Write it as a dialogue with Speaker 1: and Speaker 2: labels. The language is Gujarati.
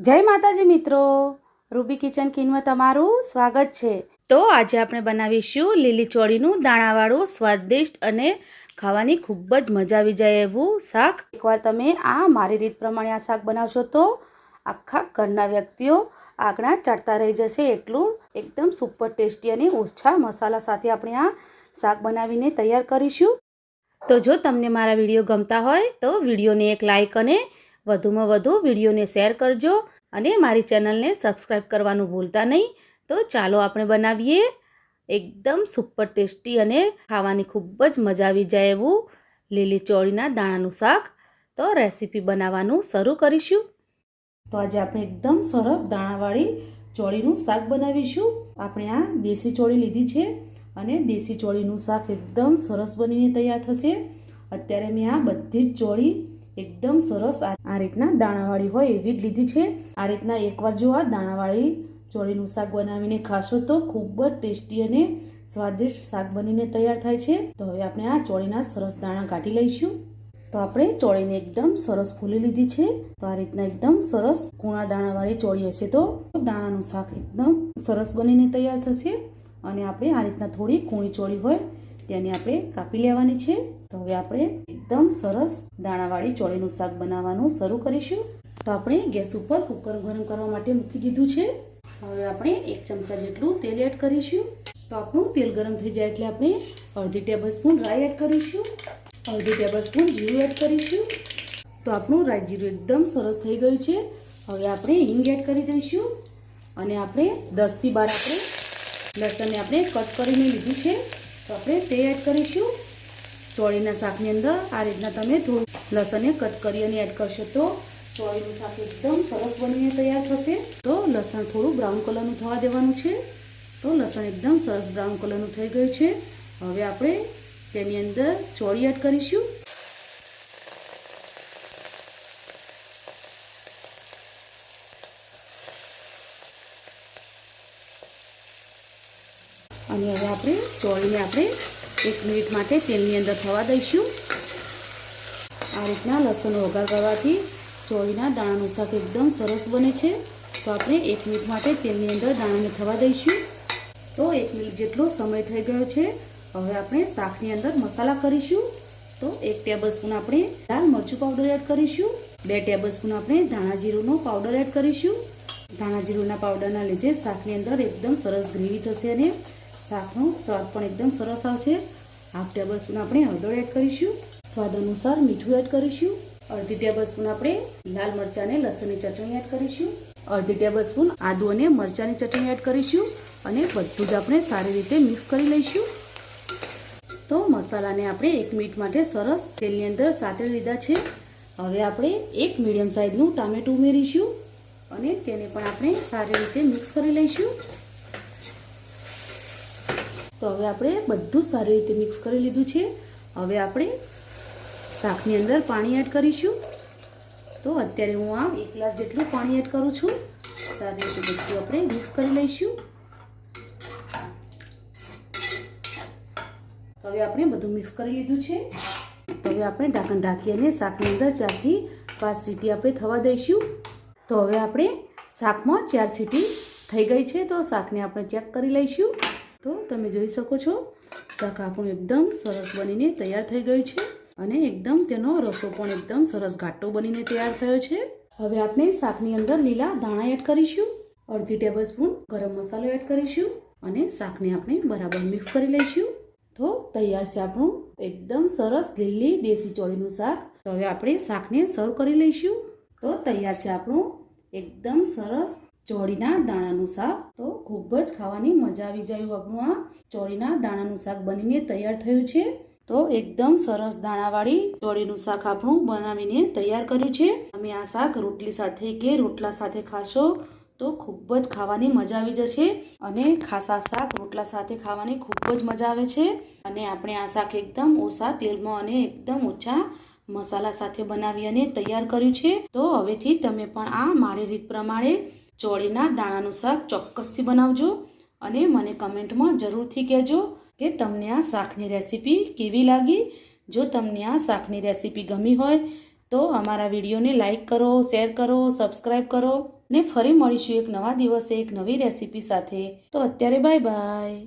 Speaker 1: જય માતાજી મિત્રો. રૂબી કિચન કિનમાં તમારું સ્વાગત છે. તો આજે આપણે બનાવીશું લીલી ચોળીનું દાણાવાળું સ્વાદિષ્ટ અને ખાવાની ખૂબ જ મજા આવી જાય એવું શાક. એકવાર તમે આ મારી રીત પ્રમાણે આ શાક બનાવશો તો આખા ઘરના વ્યક્તિઓ આગળ ચડતા રહી જશે એટલું એકદમ સુપર ટેસ્ટી અને ઓછા મસાલા સાથે આપણે આ શાક બનાવીને તૈયાર કરીશું. તો જો તમને મારા વીડિયો ગમતા હોય તો વિડીયોને એક લાઇક અને વધુમાં વધુ વિડીયોને શેર કરજો અને મારી ચેનલને સબસ્ક્રાઈબ કરવાનું ભૂલતા નહીં. તો ચાલો આપણે બનાવીએ એકદમ સુપર ટેસ્ટી અને ખાવાની ખૂબ જ મજા આવી જાય એવું લીલી ચોળીના દાણાનું શાક. તો રેસીપી બનાવવાનું શરૂ કરીશું. તો આજે આપણે એકદમ સરસ દાણાવાળી ચોળીનું શાક બનાવીશું. આપણે આ દેશી ચોળી લીધી છે અને દેશી ચોળીનું શાક એકદમ સરસ બનીને તૈયાર થશે. અત્યારે મેં આ બધી જ ચોળી એકદમ સરસ આ રીતના દાણાવાળી હોય એવી જ લીધી છે. આ રીતના એકવાર જો આ દાણાવાળી ચોળીનું શાક બનાવીને ખાશો તો ખૂબ જ ટેસ્ટી અને સ્વાદિષ્ટ શાક બનીને તૈયાર થાય છે. તો હવે આપણે આ ચોળીના સરસ દાણા કાઢી લઈશું. તો આપણે ચોળીને એકદમ સરસ ફૂલી લીધી છે. તો આ રીતના એકદમ સરસ કૂણા દાણાવાળી ચોળી હશે તો. દાણાનું શાક એકદમ સરસ બનીને તૈયાર થશે. અને આપણે આ રીતના થોડી કૂણી ચોળી હોય તેને આપણે કાપી લેવાની છે. તો હવે આપણે એકદમ સરસ દાણાવાળી ચોળીનું શાક બનાવવાનું શરૂ કરીશું. તો આપણે ગેસ ઉપર કુકર ગરમ કરવા માટે મૂકી દીધું છે. હવે આપણે એક ચમચા જેટલું તેલ એડ કરીશું. તો આપણું તેલ ગરમ થઈ જાય એટલે આપણે અડધી ટેબલ સ્પૂન રાઈ એડ કરીશું. અડધી ટેબલ સ્પૂન જીરું એડ કરીશું. તો આપણું રાઈ જીરું એકદમ સરસ થઈ ગયું છે. હવે આપણે હિંગ એડ કરી દઈશું. અને આપણે દસથી બાર આપણે લસણને આપણે કટ કરીને લીધું છે. તો આપણે તે એડ કરીશું. ચોળીના શાકની અંદર આ રીતના તમે થોડું લસણને કટ કરી અને એડ કરશો તો ચોળીનું શાક એકદમ સરસ બનીને તૈયાર થશે. તો લસણ થોડું બ્રાઉન કલરનું થવા દેવાનું છે. તો લસણ એકદમ સરસ બ્રાઉન કલરનું થઈ ગયું છે. હવે આપણે તેની અંદર ચોળી એડ કરીશું. અને હવે આપણે ચોળીને આપણે એક મિનિટ માટે તેલની અંદર થવા દઈશું. આ રીતના લસણનો વઘાર કરવાથી ચોળીના દાણાનું શાક એકદમ સરસ બને છે. તો આપણે એક મિનિટ માટે તેલની અંદર દાણાને થવા દઈશું. તો એક મિનિટ જેટલો સમય થઈ ગયો છે, હવે આપણે શાકની અંદર મસાલા કરીશું. તો એક ટેબલ સ્પૂન આપણે લાલ મરચું પાવડર એડ કરીશું. બે ટેબલ સ્પૂન આપણે ધાણા જીરુંનો પાવડર એડ કરીશું. ધાણા જીરુંના પાવડરના લીધે શાકની અંદર એકદમ સરસ ગ્રેવી થશે અને શાકનો સ્વાદ પણ એકદમ સરસ આવશે. હાફ ટેબલ સ્પૂન આપણે હળદર એડ કરીશું. સ્વાદ અનુસાર મીઠું એડ કરીશું. અડધી ટેબલ સ્પૂન આપણે લાલ મરચાં અને લસણની ચટણી એડ કરીશું. અડધી ટેબલ સ્પૂન આદુ અને મરચાંની ચટણી એડ કરીશું અને બધું જ આપણે સારી રીતે મિક્સ કરી લઈશું. તો મસાલાને આપણે એક મિનિટ માટે સરસ તેલની અંદર સાતળી લીધા છે. હવે આપણે એક મીડિયમ સાઇઝનું ટામેટું ઉમેરીશું અને તેને પણ આપણે સારી રીતે મિક્સ કરી લઈશું. તો હવે આપણે બધું સારી રીતે મિક્સ કરી લીધું છે. હવે આપણે શાકની અંદર પાણી એડ કરીશું. તો અત્યારે હું આ એક ગ્લાસ જેટલું પાણી એડ કરું છું. સારી રીતે બધું આપણે મિક્સ કરી લઈશું. તો હવે આપણે બધું મિક્સ કરી લીધું છે. તો હવે આપણે ઢાંકણ ઢાંકી અને શાકની અંદર ચારથી પાંચ સીટી આપણે થવા દઈશું. તો હવે આપણે શાકમાં ચાર સીટી થઈ ગઈ છે. તો શાકને આપણે ચેક કરી લઈશું. તો તમે જોઈ શકો છો, શાક આપણું એકદમ સરસ બનીને તૈયાર થઈ ગયું છે અને એકદમ તેનો રસો પણ એકદમ સરસ ઘાટો બનીને તૈયાર થયો છે. હવે આપણે શાકની અંદર લીલા ધાણા એડ કરીશું, અડધી ટેબલ સ્પૂન ગરમ મસાલો એડ કરીશું અને શાકને આપણે બરાબર મિક્સ કરી લઈશું. તો તૈયાર છે આપણું એકદમ સરસ લીલી દેશી ચોળીનું શાક. તો હવે આપણે શાકને સર્વ કરી લઈશું. તો તૈયાર છે આપણું એકદમ સરસ ચોળીના દાણાનું શાક. તો ખૂબ જ ખાવાની મજા આવી જાય આપણું આ ચોળીના દાણાનું શાક બનીને તૈયાર થયું છે. તો એકદમ સરસ દાણાવાળી ચોળીનું શાક આપણું બનાવીને તૈયાર કર્યું છે. તમે આ શાક રોટલી સાથે કે રોટલા સાથે ખાશો તો ખૂબ જ ખાવાની મજા આવી જશે અને ખાસા શાક રોટલા સાથે ખાવાની ખૂબ જ મજા આવે છે. અને આપણે આ શાક એકદમ ઓછા તેલમાં અને એકદમ ઓછા મસાલા સાથે બનાવી અને તૈયાર કર્યું છે. તો હવેથી તમે પણ આ મારી રીત પ્રમાણે ચોળીના દાણાનું શાક ચોક્કસથી બનાવજો અને મને કમેન્ટમાં જરૂરથી કહેજો કે તમને આ શાકની રેસીપી કેવી લાગી. જો તમને આ શાકની રેસીપી ગમી હોય તો અમારા વિડીયોને લાઇક કરો, શેર કરો સબસ્ક્રાઈબ કરો ને ફરી મળીશું એક નવા દિવસે એક નવી રેસીપી સાથે. તો અત્યારે બાય બાય.